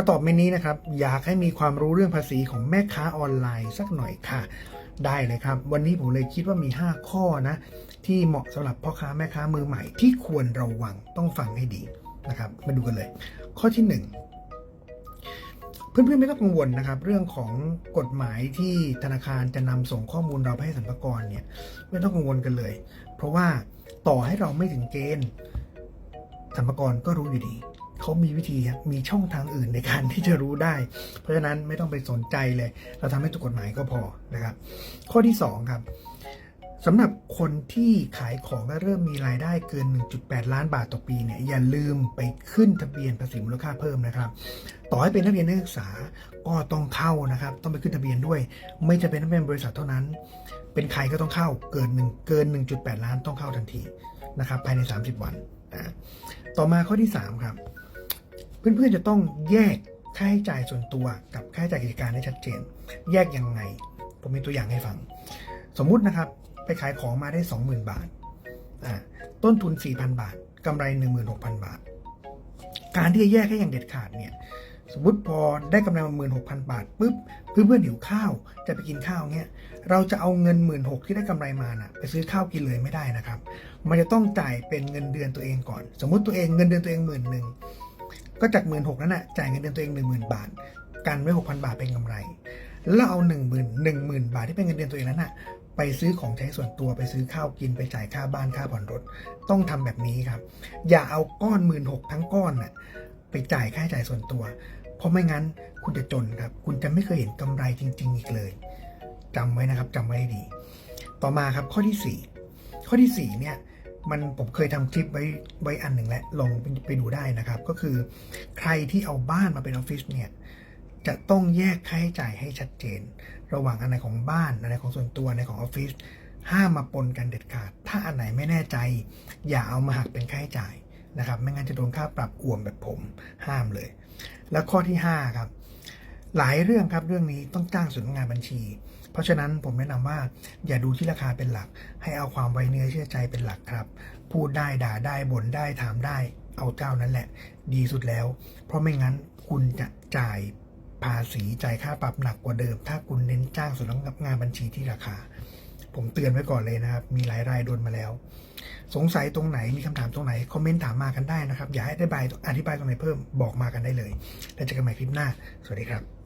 มาตอบเมนนี้นะครับ อยากให้มีความรู้เรื่องภาษีของแม่ค้าออนไลน์สักหน่อยค่ะ ได้เลยครับ วันนี้ผมเลยคิดว่ามี 5 ข้อนะ ที่เหมาะสำหรับพ่อค้าแม่ค้ามือใหม่ที่ควรระวังต้องฟังให้ดีนะครับ มาดูกันเลย ข้อที่ 1เพื่อนๆไม่ต้องกังวลนะครับ เรื่องของกฎหมายที่ธนาคารจะนำส่งข้อมูลเราไปให้สรรพากรเนี่ยไม่ต้องกังวลกันเลย เพราะว่าต่อให้เราไม่ถึงเกณฑ์สรรพากรก็รู้อยู่ดี เขามีวิธีมีช่องทางอื่นในการที่จะรู้ได้ เพราะฉะนั้นไม่ต้องไปสนใจเลย เราทำให้ถูกกฎหมายก็พอนะครับ ข้อที่ 2 ครับสำหรับคนที่ขายของและเริ่มมีรายได้เกิน 1.8 ล้านบาทต่อปีเนี่ยอย่าลืมไปขึ้นทะเบียนภาษีมูลค่าเพิ่มนะครับ ต่อให้เป็นนักเรียนนักศึกษาก็ต้องเข้านะครับ ต้องไปขึ้นทะเบียนด้วย ไม่จะเป็นนักเรียนบริษัทเท่านั้น เป็นใครก็ต้องเข้าเกิน1เกิน 1.8 ล้านต้องเข้าทันทีนะครับภายใน 30 วันนะต่อมาข้อที่ 3 ครับ เพื่อนๆจะต้องแยกค่าใช้จ่ายส่วนตัวกับค่าใช้จ่ายกิจการให้ชัดเจน แยกยังไง ผมมีตัวอย่างให้ฟัง สมมุตินะครับ ไปขายของมาได้ 20,000 บาทอ่าต้นทุน 4,000 บาทกำไร 16,000 บาท การที่จะแยกให้อย่างเด็ดขาดเนี่ย สมมติพอได้กำไรมาหมื่นหกพันบาทปุ๊บเพื่อนเพื่อนๆหิวข้าวจะไปกินข้าวเนี่ยเราจะเอาเงินหมื่นหกที่ได้กำไรมาน่ะไปซื้อข้าวกินเลยไม่ได้นะครับ มันจะต้องจ่ายเป็นเงินเดือนตัวเองก่อน สมมติตัวเองเงินเดือนตัวเองหมื่นหนึ่ง ก็จากหมื่นหกนั้นน่ะจ่ายเงินเดือนตัวเองหนึ่งหมื่นบาท กันไว้หกพันบาทเป็นกำไร แล้วเอาหนึ่งหมื่นหนึ่งหมื่นบาทที่เป็นเงินเดือนตัวเองนั้นน่ะไปซื้อของใช้ส่วนตัวไปซื้อข้าวกินไปจ่ายค่าบ้านค่าผ่อนรถ ต้องทำแบบนี้ครับ อย่าเอาก้อนหมื่นหกทั้งก้อนน่ะไปจ่ายค่าใช้จ่ายส่วนตัว เพราะไม่งั้นคุณจะจนครับ คุณจะไม่เคยเห็นกำไรจริง ๆ อีกเลยจำไว้นะครับจำไว้ดี ต่อมาครับข้อที่ 4 ข้อที่4เนี่ย มันผมเคยทำคลิปไว้ไว้อันหนึ่งแล้วลองไปไปดูได้นะครับ ก็คือใครที่เอาบ้านมาเป็นออฟฟิศเนี่ยจะต้องแยกค่าใช้จ่ายให้ชัดเจน ระหว่างอันไหนของบ้านอันไหนของส่วนตัวอันไหนของออฟฟิศห้ามมาปนกันเด็ดขาด ถ้าอันไหนไม่แน่ใจ อย่าเอามาหักเป็นค่าใช้จ่ายนะครับ ไม่งั้นจะโดนค่าปรับอ่วมแบบผมห้ามเลย แล้วข้อที่ 5 ครับ หลายเรื่องครับเรื่องนี้ต้องจ้างสำนักงานบัญชี เพราะฉะนั้นผมแนะนำว่าอย่าดูที่ราคาเป็นหลัก ให้เอาความไว้เนื้อเชื่อใจเป็นหลักครับ พูดได้ด่าได้บ่นได้ถามได้ เอาเจ้านั้นแหละ ดีสุดแล้ว เพราะไม่งั้นคุณจะจ่ายภาษีจ่ายค่าปรับหนักกว่าเดิม ถ้าคุณเน้นจ้างสำนักงานบัญชีที่ราคา ผมเตือนไว้ก่อนเลยนะครับ มีหลายรายโดนมาแล้ว สงสัยตรงไหนมีคำถามตรงไหนคอมเมนต์ถามมากันได้นะครับ อยากให้อธิบายอธิบายตรงไหนเพิ่มบอกมากันได้เลย แล้วเจอกันใหม่คลิปหน้า สวัสดีครับ